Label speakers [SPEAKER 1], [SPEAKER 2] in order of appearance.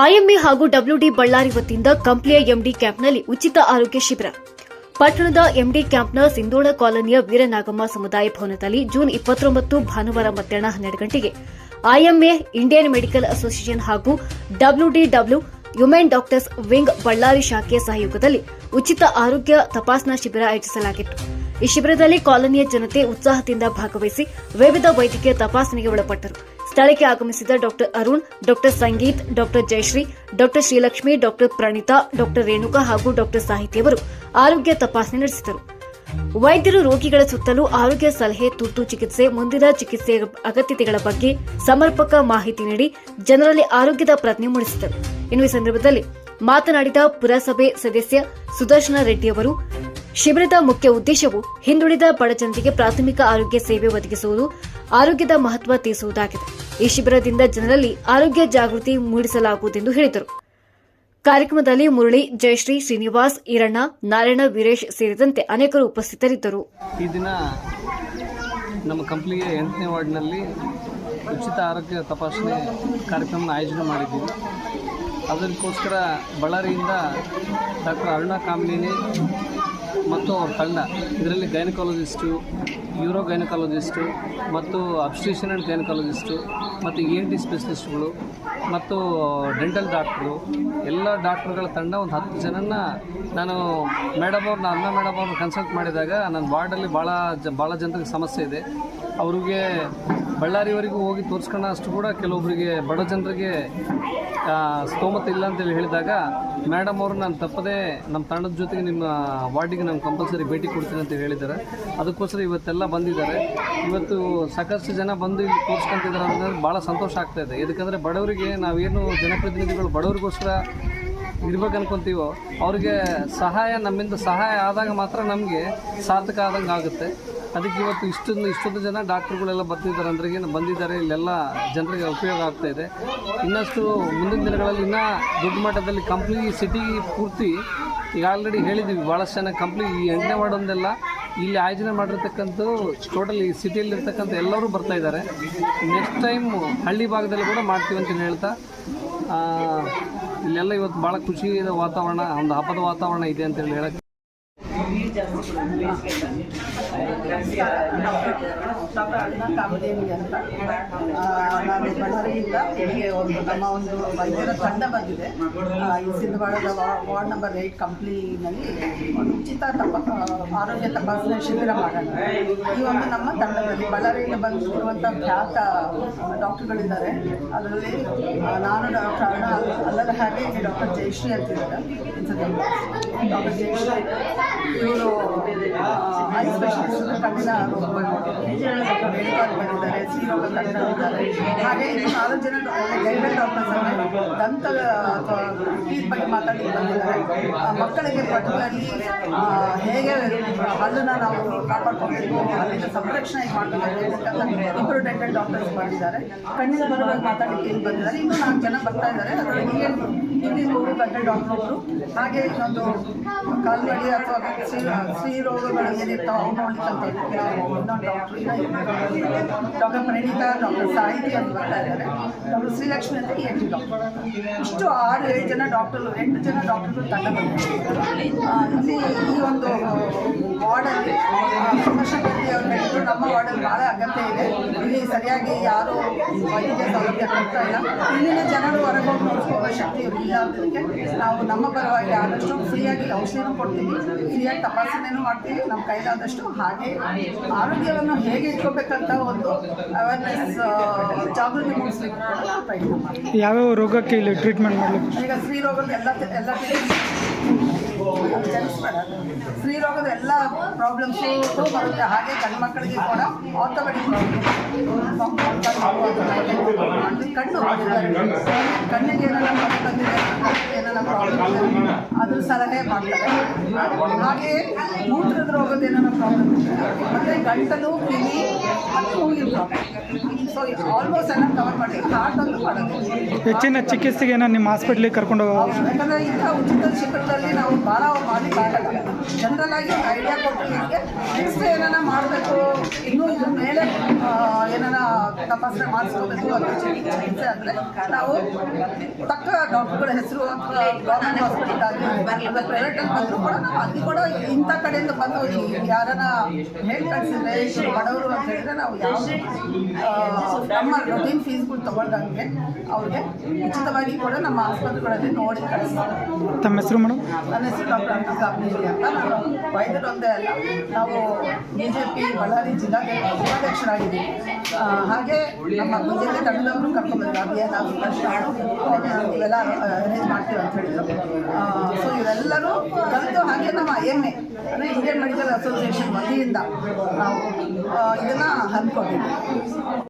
[SPEAKER 1] IMA ಹಾಗೂ ಡಬ್ಲ್ಯೂಡಿ ಬಳ್ಳಾರಿ ವತಿಯಿಂದ ಕಂಪ್ಲಿಯ MD ಕ್ಯಾಂಪ್ನಲ್ಲಿ ಉಚಿತ ಆರೋಗ್ಯ ಶಿಬಿರ. ಪಟ್ಟಣದ ಎಂಡಿ ಕ್ಯಾಂಪ್ನ ಸಿಂಧೋಳ ಕಾಲೋನಿಯ ವೀರನಾಗಮ್ಮ ಸಮುದಾಯ ಭವನದಲ್ಲಿ ಜೂನ್ ಇಪ್ಪತ್ತೊಂಬತ್ತು ಭಾನುವಾರ ಮಧ್ಯಾಹ್ನ ಹನ್ನೆರಡು ಗಂಟೆಗೆ ಐಎಂಎ, ಇಂಡಿಯನ್ ಮೆಡಿಕಲ್ ಅಸೋಸಿಯೇಷನ್ ಹಾಗೂ W D W human doctors wing Ballari ಶಾಖೆಯ ಸಹಯೋಗದಲ್ಲಿ ಉಚಿತ ಆರೋಗ್ಯ ತಪಾಸಣಾ ಶಿಬಿರ ಆಯೋಜಿಸಲಾಗಿತ್ತು. ಈ ಶಿಬಿರದಲ್ಲಿ ಕಾಲೋನಿಯ ಜನತೆ ಉತ್ಸಾಹದಿಂದ ಭಾಗವಹಿಸಿ ವಿವಿಧ ವೈದ್ಯಕೀಯ ತಪಾಸಣೆಗೆ ಒಳಪಟ್ಟರು. ಸ್ಥಳಕ್ಕೆ ಆಗಮಿಸಿದ doctor Arun, doctor Sangeet, doctor Jayashree, doctor Srilakshmi, doctor Praneeta, doctor Renuka ಹಾಗೂ ಡಾಕ್ಟರ್ ಸಾಹಿತಿಯವರು ಆರೋಗ್ಯ ತಪಾಸಣೆ ನಡೆಸಿದರು. ವೈದ್ಯರು ರೋಗಿಗಳ ಸುತ್ತಲೂ ಆರೋಗ್ಯ ಸಲಹೆ, ತುರ್ತು ಚಿಕಿತ್ಸೆ, ಮುಂದಿನ ಚಿಕಿತ್ಸೆ ಅಗತ್ಯತೆಗಳ ಬಗ್ಗೆ ಸಮರ್ಪಕ ಮಾಹಿತಿ ನೀಡಿ ಜನರಲ್ಲಿ ಆರೋಗ್ಯದ ಪ್ರಜ್ಞೆ ಮೂಡಿಸಿದರು. ಇನ್ನು ಈ ಸಂದರ್ಭದಲ್ಲಿ ಮಾತನಾಡಿದ ಪುರಸಭೆ ಸದಸ್ಯ ಸುದರ್ಶನ ರೆಡ್ಡಿ ಅವರು ಶಿಬಿರದ ಮುಖ್ಯ ಉದ್ದೇಶವು ಹಿಂದುಳಿದ ಬಡಜನರಿಗೆ ಪ್ರಾಥಮಿಕ ಆರೋಗ್ಯ ಸೇವೆ ಒದಗಿಸುವುದು, ಆರೋಗ್ಯದ ಮಹತ್ವ ತಿಳಿಸುವುದಾಗಿದೆ. ಈ ಶಿಬಿರದಿಂದ ಜನರಲ್ಲಿ ಆರೋಗ್ಯ ಜಾಗೃತಿ ಮೂಡಿಸಲಾಗುವುದೆಂದು ಹೇಳಿದರು. ಕಾರ್ಯಕ್ರಮದಲ್ಲಿ ಮುರಳಿ, ಜಯಶ್ರೀ, ಶ್ರೀನಿವಾಸ್, ಈರಣ್ಣ, ನಾರಾಯಣ, ವೀರೇಶ್ ಸೇರಿದಂತೆ ಅನೇಕರು ಉಪಸ್ಥಿತರಿದ್ದರು.
[SPEAKER 2] ಈ ದಿನ ನಮ್ಮ ಕಂಪ್ನಿಗೆ ಎಂಟನೇ ವಾರ್ಡ್ನಲ್ಲಿ ಉಚಿತ ಆರೋಗ್ಯ ತಪಾಸಣೆ ಕಾರ್ಯಕ್ರಮ ಆಯೋಜನೆ ಮಾಡಿದ್ದೀವಿ. ಅದಕ್ಕೋಸ್ಕರ ಬಳ್ಳಾರಿಯಿಂದ ಡಾಕ್ಟರ್ ಅರುಣಾ ಕಾಮಿನೇನಿ ಮತ್ತು ಅವ್ರ ತಂಡ. ಇದರಲ್ಲಿ ಗೈನಕಾಲಜಿಸ್ಟು ಯೂರೋ ಗೈನಕಾಲಜಿಸ್ಟು ಮತ್ತು ಅಬ್ಸ್ಟ್ರಿಷನ್ ಆ್ಯಂಡ್ ಗೈನಕಾಲಜಿಸ್ಟು ಮತ್ತು ಇ ಎನ್ ಟಿ ಸ್ಪೆಷಲಿಸ್ಟ್ಗಳು ಮತ್ತು ಡೆಂಟಲ್ ಡಾಕ್ಟ್ರು ಎಲ್ಲ ಡಾಕ್ಟ್ರುಗಳ ತಂಡ ಒಂದು ಹತ್ತು ಜನನ ನಾನು ಮೇಡಮ್ ಅವ್ರನ್ನ ಅನ್ನ ಮೇಡಮ್ ಅವ್ರನ್ನ ಕನ್ಸಲ್ಟ್ ಮಾಡಿದಾಗ ನನ್ನ ವಾರ್ಡಲ್ಲಿ ಭಾಳ ಜ ಭಾಳ ಜನರಿಗೆ ಸಮಸ್ಯೆ ಇದೆ. ಅವ್ರಿಗೆ ಬಳ್ಳಾರಿವರೆಗೂ ಹೋಗಿ ತೋರಿಸ್ಕೊಳ್ಳೋ ಅಷ್ಟು ಕೂಡ ಕೆಲವೊಬ್ಬರಿಗೆ ಬಡ ಜನರಿಗೆ ಸ್ತೋಮತೆ ಇಲ್ಲ ಅಂತೇಳಿ ಹೇಳಿದಾಗ ಮೇಡಮ್ ಅವರು ನಾನು ತಪ್ಪದೇ ನಮ್ಮ ತಂಡದ ಜೊತೆಗೆ ನಿಮ್ಮ ವಾರ್ಡಿಗೆ ನಾನು ಕಂಪಲ್ಸರಿ ಭೇಟಿ ಕೊಡ್ತೀನಿ ಅಂತ ಹೇಳಿದ್ದಾರೆ. ಅದಕ್ಕೋಸ್ಕರ ಇವತ್ತೆಲ್ಲ ಬಂದಿದ್ದಾರೆ. ಇವತ್ತು ಸಾಕಷ್ಟು ಜನ ಬಂದು ಇಲ್ಲಿ ತೋರಿಸ್ಕೊಂತಿದ್ದಾರೆ ಅಂತಂದರೆ ಭಾಳ ಸಂತೋಷ ಆಗ್ತಾ ಇದೆ. ಯಾಕಂದರೆ ಬಡವರಿಗೆ ನಾವೇನು ಜನಪ್ರತಿನಿಧಿಗಳು ಬಡವರಿಗೋಸ್ಕರ ಇರ್ಬೇಕು ಅನ್ಕೊಂತೀವೋ, ಅವ್ರಿಗೆ ಸಹಾಯ ನಮ್ಮಿಂದ ಸಹಾಯ ಆದಾಗ ಮಾತ್ರ ನಮಗೆ ಸಾರ್ಥಕ ಆದಂಗೆ ಆಗುತ್ತೆ. ಅದಕ್ಕೆ ಇವತ್ತು ಇಷ್ಟೊಂದು ಇಷ್ಟೊಂದು ಜನ ಡಾಕ್ಟ್ರುಗಳೆಲ್ಲ ಬರ್ತಿದ್ದಾರೆ ಅಂದ್ರೆ ಏನು ಬಂದಿದ್ದಾರೆ, ಇಲ್ಲೆಲ್ಲ ಜನರಿಗೆ ಉಪಯೋಗ ಆಗ್ತಾ ಇದೆ. ಇನ್ನಷ್ಟು ಮುಂದಿನ ದಿನಗಳಲ್ಲಿ ಇನ್ನೂ ದೊಡ್ಡ ಮಟ್ಟದಲ್ಲಿ ಕಂಪ್ನಿ ಸಿಟಿ ಪೂರ್ತಿ ಈಗ ಆಲ್ರೆಡಿ ಹೇಳಿದ್ದೀವಿ ಭಾಳಷ್ಟು ಜನ ಕಂಪ್ನಿ ಈ ಎಂಟನೇ ವಾರ್ಡ್ ಒಂದೆಲ್ಲ ಇಲ್ಲಿ ಆಯೋಜನೆ ಮಾಡಿರ್ತಕ್ಕಂಥ ಟೋಟಲ್ ಈ ಸಿಟಿಯಲ್ಲಿರ್ತಕ್ಕಂಥ ಎಲ್ಲರೂ ಬರ್ತಾ ಇದ್ದಾರೆ. ನೆಕ್ಸ್ಟ್ ಟೈಮ್ ಹಳ್ಳಿ ಭಾಗದಲ್ಲಿ ಕೂಡ ಮಾಡ್ತೀವಿ ಅಂತ ಹೇಳ್ತಾ ಇಲ್ಲೆಲ್ಲ ಇವತ್ತು ಭಾಳ ಖುಷಿಯ ವಾತಾವರಣ, ಒಂದು ಹಬ್ಬದ ವಾತಾವರಣ ಇದೆ ಅಂತೇಳಿ ಹೇಳಕ್ಕೆ
[SPEAKER 3] ಅಂತ ಬಳ್ಳಾರಿಯಿಂದ ಇಲ್ಲಿಗೆ ಒಂದು ನಮ್ಮ ಒಂದು ವೈದ್ಯರ ತಂಡ ಬಂದಿದೆ ಈ ಸಿಂಧವಾಡದ ವಾರ್ಡ್ ನಂಬರ್ ಏಯ್ಟ್ ಕಂಪ್ನಿನಲ್ಲಿ ಉಚಿತ ತಪ ಆರೋಗ್ಯ ತಪಾಸಣೆ ಶಿಬಿರ ಮಾಡೋಣ ಈ ಒಂದು ನಮ್ಮ ತಂಡದಲ್ಲಿ ಬಳ್ಳಾರಿಯಿಂದ ಬಂದಿರುವಂಥ ಖ್ಯಾತ ಡಾಕ್ಟರ್ಗಳಿದ್ದಾರೆ ಅದರಲ್ಲಿ ನಾನು ಡಾಕ್ಟರ್ ಅಲ್ಲದ ಹಾಗೆ ಡಾಕ್ಟರ್ ಜಯಶ್ರೀ ಅಂತಿದ್ದಾರೆ ಡಾಕ್ಟರ್ ಜಯಶ್ರೀ ಇವರು ಐ ಸ್ಪೆಷಲಿಸ್ಟ್ ಕಣ್ಣಿನ ಡಾಕ್ಟರ್ ತಜ್ಞರಿದ್ದಾರೆ ಹಾಗೆ ಇನ್ನು ಜನ ಡೆಂಟಲ್ ಡಾಕ್ಟರ್ಸ್ ಅಂದರೆ ದಂತ ಟೀತ್ ಬಗ್ಗೆ ಬಂದಿದ್ದಾರೆ. ಮಕ್ಕಳಿಗೆ ಪರ್ಟಿಕ್ಯುಲರ್ಲಿ ಹೇಗೆ ಹಲ್ಲನ್ನ ನಾವು ಕಾಪಾಡ್ಕೊಬೇಕು ಹಲ್ಲಿನ ಸಂರಕ್ಷಣೆ ಮಾಡಬೇಕು ಇಬ್ಬರು ಡಾಕ್ಟರ್ಸ್ ಬಂದಿದ್ದಾರೆ. ಕಣ್ಣಿನ ಬರುವಾಗ ಮಾತಾಡಲಿಕ್ಕೆ ಬಂದಿದ್ದಾರೆ. ಇನ್ನೂ ನಾಲ್ಕು ಜನ ಬರ್ತಾ ಇದ್ದಾರೆ. ಅದರಲ್ಲಿ ಮೂರು ಗಂಟೆ ಡಾಕ್ಟರ್ಗಳು ಹಾಗೆ ಇನ್ನೊಂದು ಕಾಲ್ಗಡಿ ಅಥವಾ ಸ್ತ್ರೀ ಸ್ತ್ರೀ ರೋಗಗಳು ಏನಿರ್ತಾವೆ ಅವ್ನು ನೋಡ್ಲಿಕ್ಕಂತ ಇನ್ನೊಂದು ಡಾಕ್ಟರ್ ಡಾಕ್ಟರ್ ಪ್ರಣೀತಾ ಡಾಕ್ಟರ್ ಸಾಹಿತಿ ಅಂತ ಬರ್ತಾ ಇದ್ದಾರೆ ಡಾಕ್ಟರ್ ಶ್ರೀಲಕ್ಷ್ಮಿ ಅಂತ ಎ ಡಾಕ್ಟರ್ ಇಷ್ಟು ಆರು ಏಳು ಜನ ಡಾಕ್ಟರ್ ಎಂಟು ಜನ ಡಾಕ್ಟರ್ಗಳು ತಂಡ ಇಲ್ಲಿ ಈ ಒಂದು ವಾರ್ಡಲ್ಲಿ ಹೇಳಿದ್ರು ನಮ್ಮ ವಾರ್ಡಲ್ಲಿ ಭಾಳ ಅಗತ್ಯ ಇದೆ ಇಲ್ಲಿ ಸರಿಯಾಗಿ ಯಾರು ವೈದ್ಯ ಸೌಲಭ್ಯ ಕೊಡ್ತಾ ಇಲ್ಲ ಇಲ್ಲಿನ ಜನರು ಹೊರಗೆ ಹೋಗಿ ನೋಡ್ಕೊಳ್ಳೋ ಶಕ್ತಿ ಇಲ್ಲ ಅದಕ್ಕೆ ನಾವು ನಮ್ಮ ಪರವಾಗಿ ಆದಷ್ಟು ಫ್ರೀಯಾಗಿ ಔಷಧಿನೂ ಕೊಡ್ತೀವಿ ಫ್ರೀಯಾಗಿ ತಪಾಸಣೆನೂ ಮಾಡ್ತೀವಿ ನಮ್ಮ ಕೈಲಾದಷ್ಟು ಹಾಗೆ ಆರೋಗ್ಯವನ್ನು ಹೇಗೆ ಇಟ್ಕೋಬೇಕಂತ ಒಂದು ಅವೇರ್ನೆಸ್ ಜಾಗೃತಿ ಮೂಡಿಸ್ಲಿಕ್ಕೆ ಕೂಡ ನಾವು ಪ್ರಯತ್ನ ಮಾಡ್ತೀವಿ.
[SPEAKER 4] ಯಾವ್ಯಾವ ರೋಗಕ್ಕೆ ಇಲ್ಲಿ ಟ್ರೀಟ್ಮೆಂಟ್ ಮಾಡಲಿಕ್ಕೆ?
[SPEAKER 3] ಈಗ ಸ್ತ್ರೀ ರೋಗದ ಎಲ್ಲ ಎಲ್ಲ ಸ್ತ್ರೀ ರೋಗದ ಎಲ್ಲ ಪ್ರಾಬ್ಲಮ್ಸು ಬರುತ್ತೆ. ಹಾಗೆ ಗಂಡು ಮಕ್ಕಳಿಗೆ ಕೂಡ ಆರ್ಥೋಪೆಡಿಕ್ ಕಣ್ಣು ಕಣ್ಣಿಗೆ ಏನಾರ ಏನಾರ ಪ್ರಾಬ್ಲಮ್ ಅದ್ರ ಸಲಹೆ ಮಾಡ್ತಾರೆ. ಹಾಗೆ ಮೂತ್ರದ ರೋಗದ ಏನಾರ ಪ್ರಾಬ್ಲಮ್ ಇದೆ ಮತ್ತು ಗಂಟಲು ಕಿವಿ ಮತ್ತು ಮೂಗಿನ ಪ್ರಾಬ್ಲಮ್ ಸೊ ಆಲ್ಮೋಸ್ಟ್ ಎಲ್ಲ ಕವರ್ ಮಾಡಿ ಹಾರ್ಟ್ ಒಂದು ಮಾಡೋದು
[SPEAKER 4] ಹೆಚ್ಚಿನ ಚಿಕಿತ್ಸೆಗೆ ಏನೋ ನಿಮ್ಮ ಹಾಸ್ಪಿಟ್ಲಿಗೆ ಕರ್ಕೊಂಡು
[SPEAKER 3] ಯಾಕಂದ್ರೆ ಇಂಥ ಉಚಿತ ಶಿಬಿರದಲ್ಲಿ ನಾವು ಭಾಳ ಮಾಡಲಿಕ್ಕಾಗಲ್ಲ ಜನರಲ್ ಆಗಿ ಒಂದು ಐಡಿಯಾ ಕೊಟ್ಟು ನಿಮಗೆ ನೆಕ್ಸ್ಟ್ ಏನಾರ ಮಾಡಬೇಕು ಇನ್ನೂ ಇದ್ರ ಮೇಲೆ ಏನಾರ ತಪಾಸಣೆ ಮಾಡಿಸ್ಕೋಬೇಕು ಅಂತ ಚಿಕಿತ್ಸೆ ಅಂದರೆ ನಾವು ತಕ್ಕ ಡಾಕ್ಟರ್ಗಳ ಹೆಸರು ಅಥವಾ ಗೌರ್ಮೆಂಟ್ ಹಾಸ್ಪಿಟಲ್ ಆಗಲಿ ಪ್ರೈವೇಟಲ್ಲಿ ಬಂದರೂ ಕೂಡ ನಾವು ಅಲ್ಲಿ ಕೂಡ ಇಂಥ ಕಡೆಯಿಂದ ಬಂದು ಯಾರನ್ನ ಹೇಳಿ ಕಳಿಸಿದ್ರೆ ಬಡವರು ಅಂತ ಹೇಳಿದ್ರೆ ನಾವು ಯಾವ ನಮ್ಮ ರೊಟೀನ್ ಫೀಸ್ಗಳು ತಗೊಳ್ದಂಗೆ ಅವ್ರಿಗೆ ಉಚಿತವಾಗಿ ಕೂಡ ನಮ್ಮ ಆಸ್ಪತ್ರೆಗಳಲ್ಲಿ ನೋಡಿ ಕಳಿಸ್ತಾರೆ.
[SPEAKER 4] ತಮ್ಮ ಹೆಸರು ಮೇಡಮ್?
[SPEAKER 3] ನನ್ನ ಹೆಸರು ಡಾಕ್ಟರ್ ಅಂತ. ನಾನು ವೈದ್ಯರೊಂದೇ ಅಲ್ಲ ನಾವು ಬಿ ಜೆ ಪಿ ಬಳ್ಳಾರಿ ಜಿಲ್ಲಾ ಉಪಾಧ್ಯಕ್ಷರಾಗಿದ್ದೀವಿ ಹಾಗೆ ನಮ್ಮ ಬಿ ಜೆ ಪಿ ತಂಡದವರು ಕರ್ಕೊಂಡ್ಬಂದ್ರು ಅಭಿಯಾನ ವಿಕಾಸ ಇವೆಲ್ಲ ಅರೇಂಜ್ ಮಾಡ್ತೀವಿ ಅಂತ ಹೇಳಿದ್ರು. ಸೊ ಇವೆಲ್ಲರೂ ಕಲಿತು ಹಾಗೆ ನಮ್ಮ ಎಮ್ಮೆ ಎ ಅಂದರೆ ಇಂಡಿಯನ್ ಮೆಡಿಕಲ್ ಅಸೋಸಿಯೇಷನ್ ವತಿಯಿಂದ ನಾವು ಇದನ್ನು ಹಮ್ಮಿಕೊಂಡಿದ್ದೀವಿ